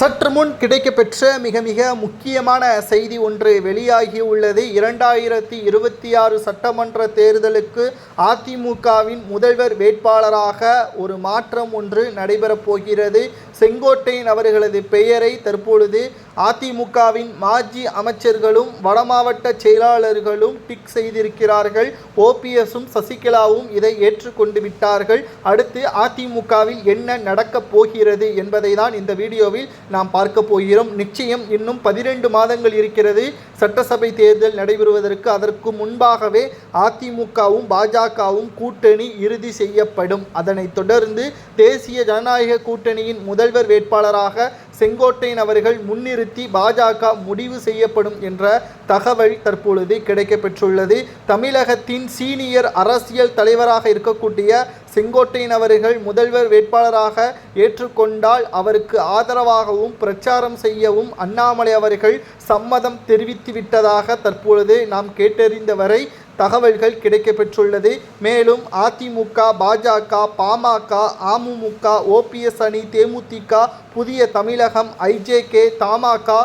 சற்று முன் கிடைக்கப்பெற்ற மிக மிக முக்கியமான செய்தி ஒன்று வெளியாகி உள்ளது இரண்டாயிரத்தி இருபத்தி ஆறு சட்டமன்ற தேர்தலுக்கு அதிமுகவின் முதல்வர் வேட்பாளராக ஒரு மாற்றம் ஒன்று நடைபெறப் போகிறது. செங்கோட்டையன் அவர்களது பெயரை தற்பொழுது அதிமுகவின் மாஜி அமைச்சர்களும் வடமாவட்ட செயலாளர்களும் டிக் செய்திருக்கிறார்கள். ஓபிஎஸும் சசிகலாவும் இதை ஏற்றுக்கொண்டு விட்டார்கள். அடுத்து அதிமுகவில் என்ன நடக்கப் போகிறது என்பதை தான் இந்த வீடியோவில் நாம் பார்க்க போகிறோம். நிச்சயம் இன்னும் பதினெண்டு மாதங்கள் இருக்கிறது. சட்டசபை தேர்தல் நடைபெறுவதற்கு அதற்கு முன்பாகவே அதிமுகவும் பாஜகவும் கூட்டணி இறுதி செய்யப்படும். அதனைத் தொடர்ந்து தேசிய ஜனநாயக கூட்டணியின் முதல்வர் வேட்பாளராக செங்கோட்டையன் அவர்கள் முன்னிறுத்தி பாஜக முடிவு செய்யப்படும் என்ற தகவல் தற்பொழுது கிடைக்கப்பெற்றுள்ளது. தமிழகத்தின் சீனியர் அரசியல் தலைவராக இருக்கக்கூடிய செங்கோட்டையன் அவர்கள் முதல்வர் வேட்பாளராக ஏற்றுக்கொண்டால் அவருக்கு ஆதரவாகவும் பிரச்சாரம் செய்யவும் அண்ணாமலை அவர்கள் சம்மதம் தெரிவித்து விட்டதாக தற்பொழுது நாம் கேட்டறிந்தவரை தகவல்கள் கிடைக்கப்பெற்றுள்ளது. மேலும் அதிமுக பாஜக பாமக அமமுக ஓபிஎஸ் அணி தேமுதிக புதிய தமிழகம் ஐஜேகே தமாக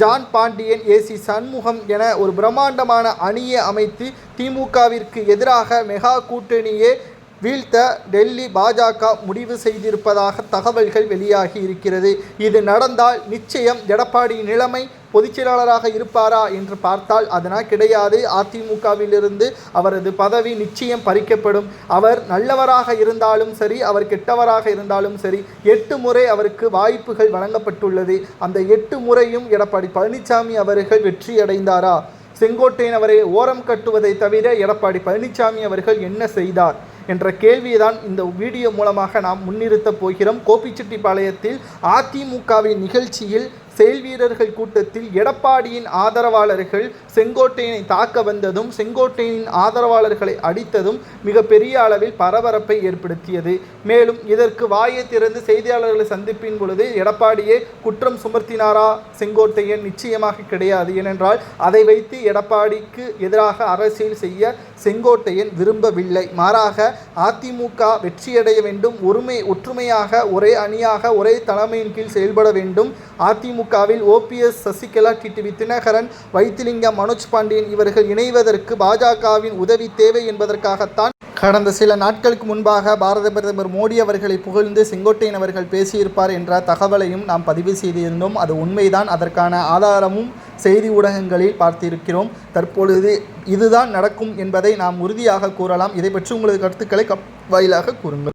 ஜான் பாண்டியன் ஏசி சண்முகம் என ஒரு பிரம்மாண்டமான அணியை அமைத்து திமுகவிற்கு எதிராக மெகா கூட்டணியே வீழ்த்த டெல்லி பாஜக முடிவு செய்திருப்பதாக தகவல்கள் வெளியாகி இருக்கிறது. இது நடந்தால் நிச்சயம் எடப்பாடி நிலைமை பொதுச்செயலாளராக இருப்பாரா என்று பார்த்தால் அதனால் கிடையாது. அதிமுகவிலிருந்து அவரது பதவி நிச்சயம் பறிக்கப்படும். அவர் நல்லவராக இருந்தாலும் சரி அவர் கெட்டவராக இருந்தாலும் சரி எட்டு முறை அவருக்கு வாய்ப்புகள் வழங்கப்பட்டுள்ளது. அந்த எட்டு முறையும் எடப்பாடி பழனிசாமி அவர்கள் வெற்றியடைந்தாரா? செங்கோட்டையன் அவரை ஓரம் கட்டுவதை தவிர எடப்பாடி பழனிசாமி அவர்கள் என்ன செய்தார் என்ற கேள்வியை தான் இந்த வீடியோ மூலமாக நாம் முன்னிறுத்தப் போகிறோம். கோபிச்செட்டிப்பாளையத்தில் அதிமுகவின் நிகழ்ச்சியில் செயல் வீரர்கள் கூட்டத்தில் எடப்பாடியின் ஆதரவாளர்கள் செங்கோட்டையனை தாக்க வந்ததும் செங்கோட்டையனின் ஆதரவாளர்களை அடித்ததும் மிகப்பெரிய அளவில் பரபரப்பை ஏற்படுத்தியது. மேலும் இதற்கு வாயை திறந்து செய்தியாளர்களை சந்திப்பின் பொழுது எடப்பாடியே குற்றம் சுமர்த்தினாரா செங்கோட்டையன் நிச்சயமாக கிடையாது. ஏனென்றால் அதை வைத்து எடப்பாடிக்கு எதிராக அரசியல் செய்ய செங்கோட்டையன் விரும்பவில்லை. மாறாக அதிமுக வெற்றியடைய வேண்டும் ஒருமை ஒற்றுமையாக ஒரே அணியாக ஒரே தலைமையின் கீழ் செயல்பட வேண்டும். அதிமுக திமுகவில் ஓபிஎஸ் சசிகலா டிடிவி தினகரன் வைத்திலிங்கம் மனோஜ் பாண்டியன் இவர்கள் இணைவதற்கு பாஜகவின் உதவி தேவை என்பதற்காகத்தான் கடந்த சில நாட்களுக்கு முன்பாக பாரத பிரதமர் மோடி அவர்களை புகழ்ந்து செங்கோட்டையன் அவர்கள் பேசியிருப்பார் என்ற தகவலையும் நாம் பதிவு செய்திருந்தோம். அது உண்மைதான். அதற்கான ஆதாரமும் செய்தி ஊடகங்களில் பார்த்திருக்கிறோம். தற்பொழுது இதுதான் நடக்கும் என்பதை நாம் உறுதியாக கூறலாம். இதை பற்றி உங்களது கருத்துக்களை கப் வாயிலாக கூறுங்கள்.